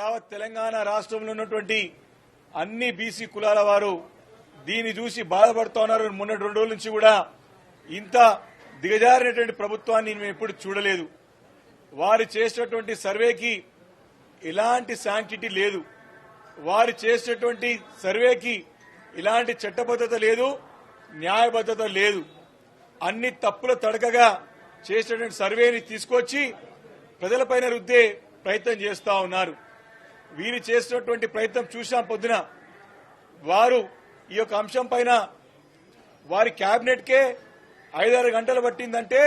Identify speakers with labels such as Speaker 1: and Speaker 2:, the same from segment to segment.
Speaker 1: యావత్ తెలంగాణ రాష్ట్రంలో ఉన్నటువంటి అన్ని బీసీ కులాల వారు దీన్ని చూసి బాధపడుతూ ఉన్నారు. మొన్నటి రెండు రోజుల నుంచి కూడా ఇంత దిగజారినటువంటి ప్రభుత్వాన్ని మేము ఎప్పుడు చూడలేదు. వారు చేసినటువంటి సర్వేకి ఎలాంటి శాంక్టిటీ లేదు. వారు చేసినటువంటి సర్వేకి ఇలాంటి చట్టబద్ధత లేదు న్యాయబద్ధత లేదు. అన్ని తప్పుల తడకగా చేసినటువంటి సర్వేని తీసుకొచ్చి ప్రజలపైన రుద్దే ప్రయత్నం చేస్తా ఉన్నారు. వీరు చేసినటువంటి ప్రయత్నం చూశాం పొద్దున. వారు ఈ యొక్క అంశం పైన వారి కేబినెట్ కే ఐదారు గంటలు పట్టిందంటే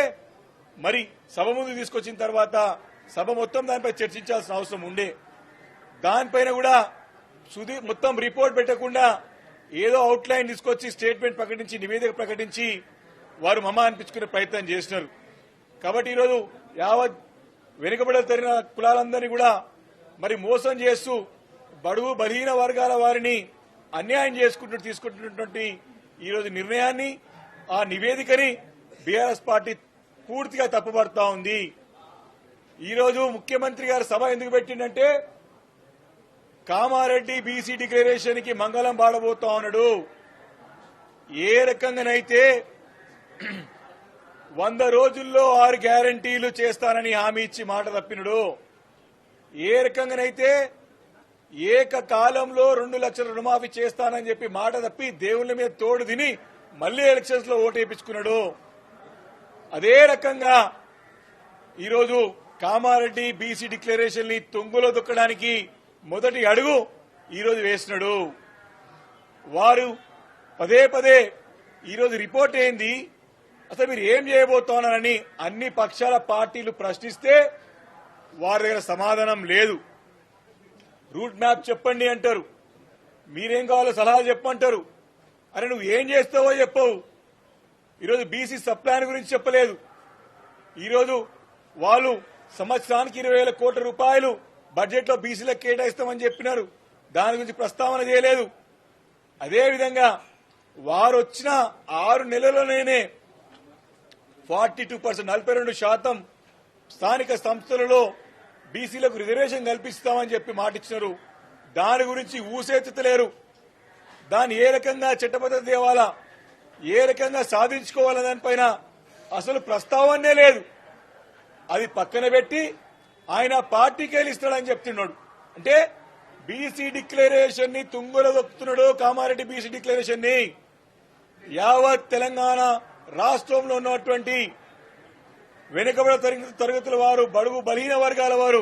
Speaker 1: మరి సభ ముందు తీసుకొచ్చిన తర్వాత సభ మొత్తం దానిపై చర్చించాల్సిన అవసరం ఉండే. దానిపైన కూడా సుదీ మొత్తం రిపోర్ట్ పెట్టకుండా ఏదో అవుట్లైన్ తీసుకొచ్చి స్టేట్మెంట్ ప్రకటించి నివేదిక ప్రకటించి వారు మమ అనిపించుకునే ప్రయత్నం చేసినారు. కాబట్టి ఈరోజు యావత్ వెనుకబడలు తరిగిన కులాలందరినీ కూడా మరి మోసం చేస్తూ బడుగు బలహీన వర్గాల వారిని అన్యాయం చేసుకుంటూ తీసుకుంటున్నటువంటి ఈరోజు నిర్ణయాన్ని ఆ నివేదికని బీఆర్ఎస్ పార్టీ పూర్తిగా తప్పుపడతా ఉంది. ఈరోజు ముఖ్యమంత్రి గారు సభ ఎందుకు పెట్టిండంటే కామారెడ్డి బీసీ డిక్లరేషన్కి మంగళం పాడబోతా ఉన్నాడు. ఏ రకంగానైతే వంద రోజుల్లో ఆరు గ్యారంటీలు చేస్తానని హామీ ఇచ్చి మాట తప్పినడు. ఏ రకంగానైతే ఏకకాలంలో రెండు లక్షల రుణమాఫీ చేస్తానని చెప్పి మాట తప్పి దేవుళ్ళ మీద తోడు తిని మళ్ళీ ఎలక్షన్స్లో ఓటేపించుకున్నాడు అదే రకంగా ఈరోజు కామారెడ్డి బీసీ డిక్లరేషన్ని తుంగులో దొక్కడానికి మొదటి అడుగు ఈరోజు వేసినాడు. వారు పదే పదే ఈరోజు రిపోర్ట్ ఏంది? అసలు మీరు ఏం చేయబోతున్నారని అన్ని పక్షాల పార్టీలు ప్రశ్నిస్తే వారి దగ్గర సమాధానం లేదు. రూట్ మ్యాప్ చెప్పండి అంటారు. మీరేం కావాలో సలహా చెప్పంటారు అరే నువ్వు ఏం చేస్తావో చెప్పవు. ఈరోజు బీసీ సప్లాన్ గురించి చెప్పలేదు. ఈరోజు వాళ్ళు సంవత్సరానికి ఇరవై వేల కోట్ల రూపాయలు బడ్జెట్లో బీసీలకు కేటాయిస్తామని చెప్పినారు. దాని గురించి ప్రస్తావన చేయలేదు. అదేవిధంగా వారు వచ్చిన ఆరు నెలల్లోనే ఫార్టీ టూ పర్సెంట్ నలభై రెండు శాతం స్థానిక సంస్థలలో బీసీలకు రిజర్వేషన్ కల్పిస్తామని చెప్పి మాటిచ్చినారు. దాని గురించి ఊసెత్తుతలేరు. దాన్ని ఏ రకంగా చట్టబద్ధత తేవాలా ఏ రకంగా సాధించుకోవాలా దానిపైన అసలు ప్రస్తావనే లేదు. అది పక్కన పెట్టి ఆయన పార్టీకి వెళ్ళిస్తాడని చెప్తున్నాడు. అంటే బీసీ డిక్లరేషన్ని తుంగుల దొక్కుతున్నాడు కామారెడ్డి బీసీ డిక్లరేషన్ని యావత్ తెలంగాణ రాష్ట్రంలో ఉన్నటువంటి వెనుకబడ తరగతుల వారు బడుగు బలహీన వర్గాల వారు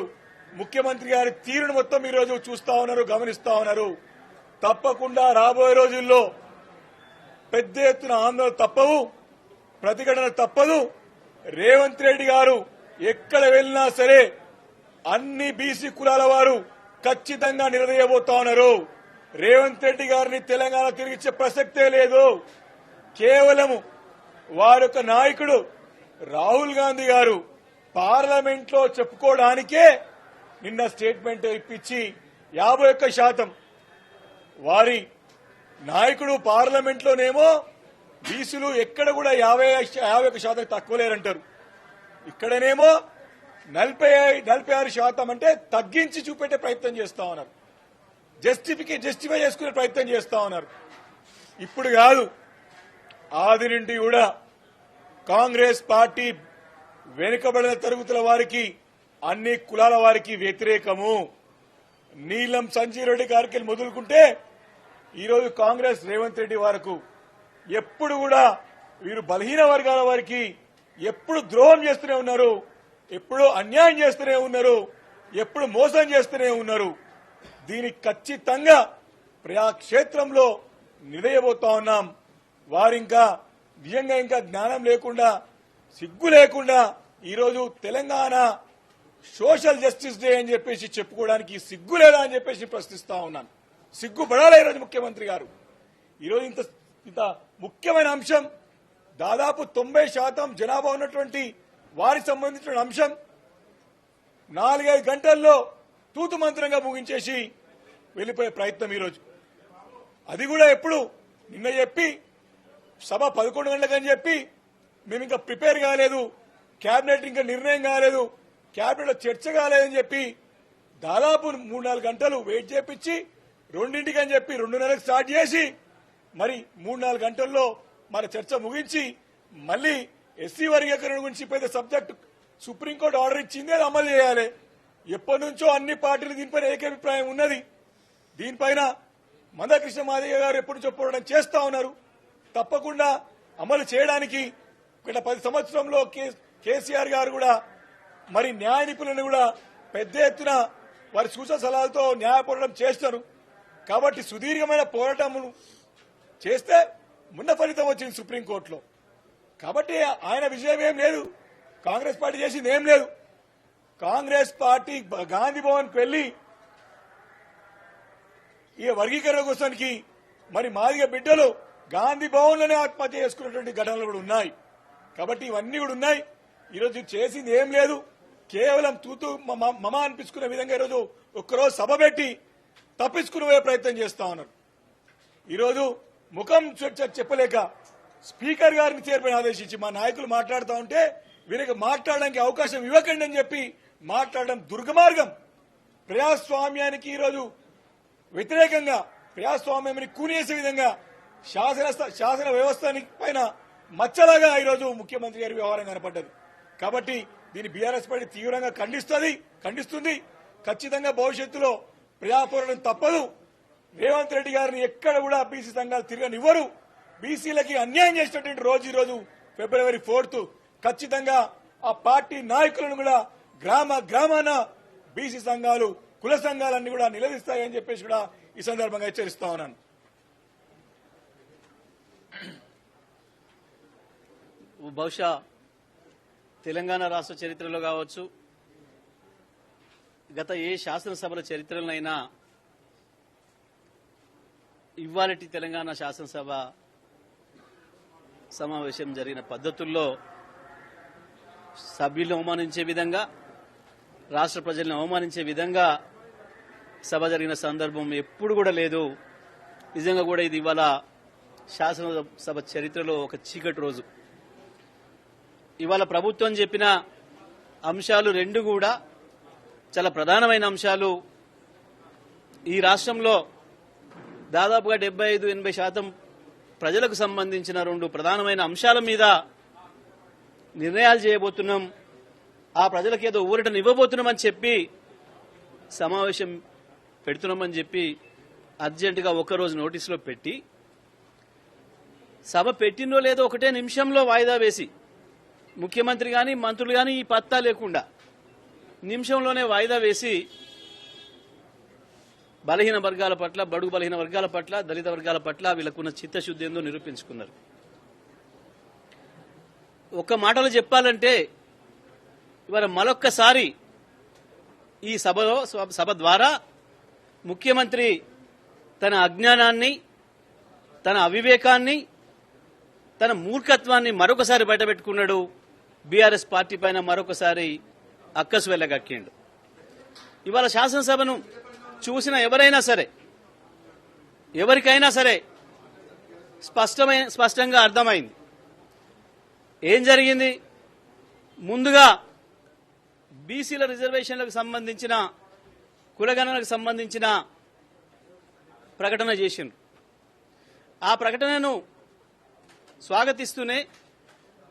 Speaker 1: ముఖ్యమంత్రి గారి తీరును మొత్తం ఈ రోజు చూస్తా ఉన్నారు గమనిస్తా ఉన్నారు. తప్పకుండా రాబోయే రోజుల్లో పెద్ద ఎత్తున ఆందోళన తప్పవు ప్రతిఘటన తప్పదు. రేవంత్ రెడ్డి గారు ఎక్కడ వెళ్ళినా సరే అన్ని బీసీ కులాల వారు ఖచ్చితంగా నిలదీయబోతా ఉన్నారు. రేవంత్ రెడ్డి గారిని తెలంగాణ తిరిగిచ్చే ప్రసక్తే లేదు. కేవలము వారి యొక్క నాయకుడు రాహుల్ గాంధీ గారు పార్లమెంట్లో చెప్పుకోవడానికే నిన్న స్టేట్మెంట్ ఇప్పించి యాభై ఒక్క శాతం వారి నాయకుడు పార్లమెంట్ లోనేమో బీసీలు ఎక్కడ కూడా యాభై యాభై ఒక్క శాతం తక్కువ లేరంటారు ఇక్కడనేమో నలభై నలభై ఆరు శాతం అంటే తగ్గించి చూపెట్టే ప్రయత్నం చేస్తా ఉన్నారు. జస్టిఫికే జస్టిఫై చేసుకునే ప్రయత్నం చేస్తా ఉన్నారు. ఇప్పుడు కాదు ఆది నుండి కూడా కాంగ్రెస్ పార్టీ వెనుకబడిన తరగతుల వారికి అన్ని కులాల వారికి వ్యతిరేకము. నీలం సంజీవ్ రెడ్డి గారికి వెళ్ళి మొదలుకుంటే ఈరోజు కాంగ్రెస్ రేవంత్ రెడ్డి వరకు ఎప్పుడు కూడా వీరు బలహీన వర్గాల వారికి ఎప్పుడు ద్రోహం చేస్తూనే ఉన్నారు ఎప్పుడు అన్యాయం చేస్తూనే ఉన్నారు ఎప్పుడు మోసం చేస్తూనే ఉన్నారు. దీనికి ఖచ్చితంగా ప్రజాక్షేత్రంలో నిలయబోతా ఉన్నాం. వారింకా నిజంగా ఇంకా జ్ఞానం లేకుండా సిగ్గు లేకుండా ఈరోజు తెలంగాణ సోషల్ జస్టిస్ డే అని చెప్పేసి చెప్పుకోవడానికి సిగ్గు లేదా అని చెప్పేసి ప్రశ్నిస్తా ఉన్నాను. సిగ్గు పడాలి ఈరోజు ముఖ్యమంత్రి గారు? ఈరోజు ఇంత ఇంత ముఖ్యమైన అంశం దాదాపు తొంభై శాతం జనాభా ఉన్నటువంటి వారికి సంబంధించిన అంశం నాలుగైదు గంటల్లో తూతు మంత్రంగా ముగించేసి వెళ్ళిపోయే ప్రయత్నం ఈరోజు. అది కూడా ఎప్పుడు? నిన్న చెప్పి సభ పదకొండు గంటలకని చెప్పి మేము ఇంకా ప్రిపేర్ కాలేదు కేబినెట్ ఇంకా నిర్ణయం కాలేదు కేబినెట్ చర్చ కాలేదని చెప్పి దాదాపు మూడు నాలుగు గంటలు వెయిట్ చేపించి రెండింటికి అని చెప్పి రెండున్నరకు స్టార్ట్ చేసి మరి మూడు నాలుగు గంటల్లో మన చర్చ ముగించి మళ్ళీ ఎస్సీ వర్గీకరణ గురించి పెద్ద సబ్జెక్ట్ సుప్రీంకోర్టు ఆర్డర్ ఇచ్చింది అది అమలు చేయాలి. ఎప్పటి నుంచో అన్ని పార్టీలు దీనిపైన ఏకాభిప్రాయం ఉన్నది. దీనిపైన మందకృష్ణ మాదయ్య గారు ఎప్పటి నుంచో పోరాటం చేస్తా ఉన్నారు. తప్పకుండా అమలు చేయడానికి గత పది సంవత్సరంలో కేసీఆర్ గారు కూడా మరి న్యాయ నిపుణులను కూడా పెద్ద ఎత్తున వారి సూచన సలహాలతో న్యాయ పోరాటం చేస్తారు. కాబట్టి సుదీర్ఘమైన పోరాటమును చేస్తే మున్న ఫలితం వచ్చింది సుప్రీంకోర్టులో. కాబట్టి ఆయన విజయం ఏం లేదు. కాంగ్రెస్ పార్టీ చేసింది ఏం లేదు. కాంగ్రెస్ పార్టీ గాంధీ భవన్కి వెళ్ళి ఈ వర్గీకరణ కోసానికి మరి మాదిగ బిడ్డలు గాంధీ భవన్లోనే ఆత్మహత్య చేసుకున్నటువంటి ఘటనలు కూడా ఉన్నాయి. కాబట్టి ఇవన్నీ కూడా ఉన్నాయి. ఈరోజు చేసింది ఏం లేదు. కేవలం తూతు మమ- మమ అనిపించుకునే విధంగా ఈరోజు ఒక్కరోజు సభ పెట్టి తప్పించుకునే ప్రయత్నం చేస్తా ఉన్నారు. ఈరోజు ముఖం చెప్పలేక స్పీకర్ గారిని చేర్పని ఆదేశించి మా నాయకులు మాట్లాడుతూ ఉంటే వీరికి మాట్లాడడానికి అవకాశం ఇవ్వకండి అని చెప్పి మాట్లాడడం దుర్గమార్గం. ప్రజాస్వామ్యానికి ఈరోజు వ్యతిరేకంగా ప్రజాస్వామ్యాన్ని కూనేసే విధంగా శాసన శాసన వ్యవస్థ పైన మచ్చలాగా ఈరోజు ముఖ్యమంత్రి గారి వ్యవహారం కనపడ్డది. కాబట్టి దీన్ని బీఆర్ఎస్ పార్టీ తీవ్రంగా ఖండిస్తుంది ఖండిస్తుంది. ఖచ్చితంగా భవిష్యత్తులో ప్రజాపోరాటం తప్పదు. రేవంత్ రెడ్డి గారిని ఎక్కడ కూడా బీసీ సంఘాలు తిరగనివ్వరు. బీసీలకి అన్యాయం చేసినటువంటి రోజు ఈ రోజు ఫిబ్రవరి ఫోర్త్. ఖచ్చితంగా ఆ పార్టీ నాయకులను కూడా గ్రామ గ్రామాన బీసీ సంఘాలు కుల సంఘాలన్నీ కూడా నిలదీస్తాయని చెప్పేసి కూడా ఈ సందర్భంగా హెచ్చరిస్తా ఉన్నాను.
Speaker 2: బహుశా తెలంగాణ రాష్ట్ర చరిత్రలో కావచ్చు గత ఏ శాసనసభల చరిత్రలైనా ఇవాళటి తెలంగాణ శాసనసభ సమావేశం జరిగిన పద్ధతుల్లో సభ్యులను అవమానించే విధంగా రాష్ట్ర ప్రజలను అవమానించే విధంగా సభ జరిగిన సందర్భం ఎప్పుడు కూడా లేదు. నిజంగా కూడా ఇది ఇవాళ శాసనసభ చరిత్రలో ఒక చీకటి రోజు. ఇవాళ ప్రభుత్వం చెప్పిన అంశాలు రెండు కూడా చాలా ప్రధానమైన అంశాలు. ఈ రాష్ట్రంలో దాదాపుగా డెబ్బై ఐదు ఎనభై శాతం ప్రజలకు సంబంధించిన రెండు ప్రధానమైన అంశాల మీద నిర్ణయాలు చేయబోతున్నాం. ఆ ప్రజలకు ఏదో ఊరటను ఇవ్వబోతున్నామని చెప్పి సమావేశం పెడుతున్నామని చెప్పి అర్జెంటుగా ఒకరోజు నోటీసులో పెట్టి సభ పెట్టినో లేదో ఒకటే నిమిషంలో వాయిదా వేసి ముఖ్యమంత్రి కానీ మంత్రులు కానీ ఈ పత్తా లేకుండా నిమిషంలోనే వాయిదా వేసి బలహీన వర్గాల పట్ల బడుగు బలహీన వర్గాల పట్ల దళిత వర్గాల పట్ల వీళ్ళకున్న చిత్తశుద్ధి ఏందో నిరూపించుకున్నారు. ఒక్క మాటలో చెప్పాలంటే ఇవాళ మరొక్కసారి ఈ సభలో సభ- సభ ద్వారా ముఖ్యమంత్రి తన అజ్ఞానాన్ని తన అవివేకాన్ని తన మూర్ఖత్వాన్ని మరొకసారి బయటపెట్టుకున్నాడు. బీఆర్ఎస్ పార్టీ పైన మరొకసారి అక్కసు వెళ్ళగక్కిండు. ఇవాళ శాసనసభను చూసిన ఎవరైనా సరే ఎవరికైనా సరే స్పష్టమైన స్పష్టంగా అర్థమైంది. ఏం జరిగింది? ముందుగా బీసీల రిజర్వేషన్లకు సంబంధించిన కులగణనకు సంబంధించిన ప్రకటన చేసిండ్రు. ఆ ప్రకటనను స్వాగతిస్తూనే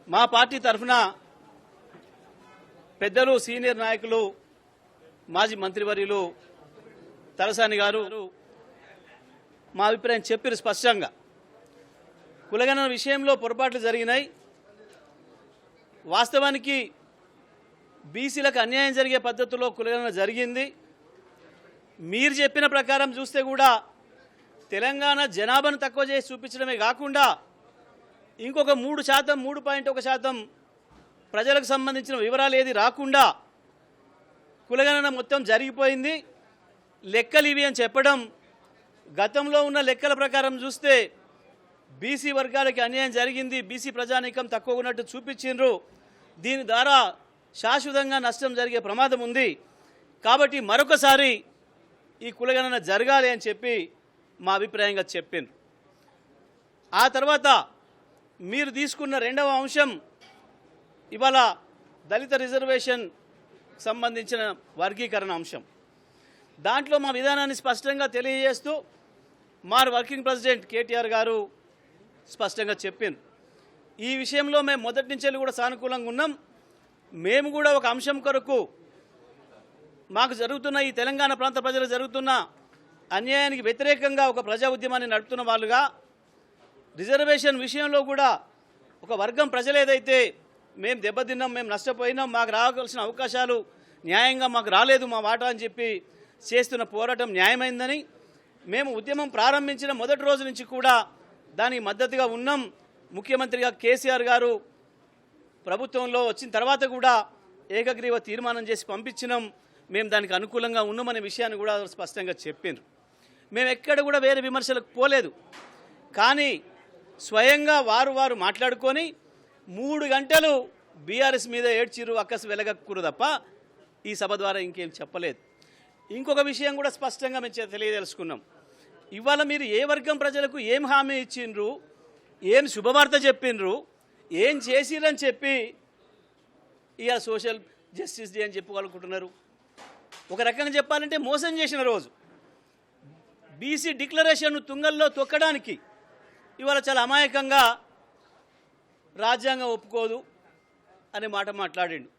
Speaker 2: మా పార్టీ తరఫున పెద్దలు సీనియర్ నాయకులు మాజీ మంత్రివర్యులు తలసాని గారు మా అభిప్రాయం చెప్పారు స్పష్టంగా. కులగణన విషయంలో పొరపాట్లు జరిగినాయి. వాస్తవానికి బీసీలకు అన్యాయం జరిగే పద్ధతిలో కులగణన జరిగింది. మీరు చెప్పిన ప్రకారం చూస్తే కూడా తెలంగాణ జనాభాను తక్కువ చేసి చూపించడమే కాకుండా ఇంకొక మూడు శాతం మూడు పాయింట్ ఒక శాతం ప్రజలకు సంబంధించిన వివరాలు ఏది రాకుండా కులగణన మొత్తం జరిగిపోయింది. లెక్కలు ఇవి అని చెప్పడం గతంలో ఉన్న లెక్కల ప్రకారం చూస్తే బీసీ వర్గాలకి అన్యాయం జరిగింది. బీసీ ప్రజానీకం తక్కువ ఉన్నట్టు చూపించిండ్రు. దీని ద్వారా శాశ్వతంగా నష్టం జరిగే ప్రమాదం ఉంది. కాబట్టి మరొకసారి ఈ కులగణన జరగాలి అని చెప్పి మా అభిప్రాయంగా చెప్పిండ్రు. ఆ తర్వాత మీరు తీసుకున్న రెండవ అంశం ఇవాళ దళిత రిజర్వేషన్ సంబంధించిన వర్గీకరణ అంశం. దాంట్లో మా విధానాన్ని స్పష్టంగా తెలియజేస్తూ మా వర్కింగ్ ప్రెసిడెంట్ కేటీఆర్ గారు స్పష్టంగా చెప్పింది. ఈ విషయంలో మేము మొదటి నుంచి కూడా సానుకూలంగా ఉన్నాం. మేము కూడా ఒక అంశం కొరకు మాకు జరుగుతున్న ఈ తెలంగాణ ప్రాంత ప్రజలు జరుగుతున్న అన్యాయానికి వ్యతిరేకంగా ఒక ప్రజా ఉద్యమాన్ని నడుపుతున్న వాళ్ళుగా రిజర్వేషన్ విషయంలో కూడా ఒక వర్గం ప్రజలు ఏదైతే మేము దెబ్బతిన్నాం మేము నష్టపోయినాం మాకు రావాల్సిన అవకాశాలు న్యాయంగా మాకు రాలేదు మా వాటా అని చెప్పి చేస్తున్న పోరాటం న్యాయమైందని మేము ఉద్యమం ప్రారంభించిన మొదటి రోజు నుంచి కూడా దానికి మద్దతుగా ఉన్నాం. ముఖ్యమంత్రిగా కేసీఆర్ గారు ప్రభుత్వంలో వచ్చిన తర్వాత కూడా ఏకగ్రీవ తీర్మానం చేసి పంపించినాం. మేము దానికి అనుకూలంగా ఉన్నామనే విషయాన్ని కూడా స్పష్టంగా చెప్పారు మేము ఎక్కడ కూడా వేరే విమర్శలకు పోలేదు. కానీ స్వయంగా వారు వారు మాట్లాడుకొని మూడు గంటలు బీఆర్ఎస్ మీద ఏడ్చిరు అక్కసు వెలగక్కురు తప్ప ఈ సభ ద్వారా ఇంకేం చెప్పలేదు. ఇంకొక విషయం కూడా స్పష్టంగా మేము తెలియదలుచుకున్నాం ఇవాళ మీరు ఏ వర్గం ప్రజలకు ఏం హామీ ఇచ్చిండ్రు ఏం శుభవార్త చెప్పిండ్రు ఏం చేసిరని చెప్పి ఇవాళ సోషల్ జస్టిస్ డే అని చెప్పుకోవాలనుకుంటున్నారు. ఒక రకంగా చెప్పాలంటే మోసం చేసిన రోజు. బీసీ డిక్లరేషన్ను తుంగల్లో తొక్కడానికి ఇవాళ చాలా అమాయకంగా రాజ్యాంగం ఒప్పుకోదు అనే మాట మాట్లాడిండు.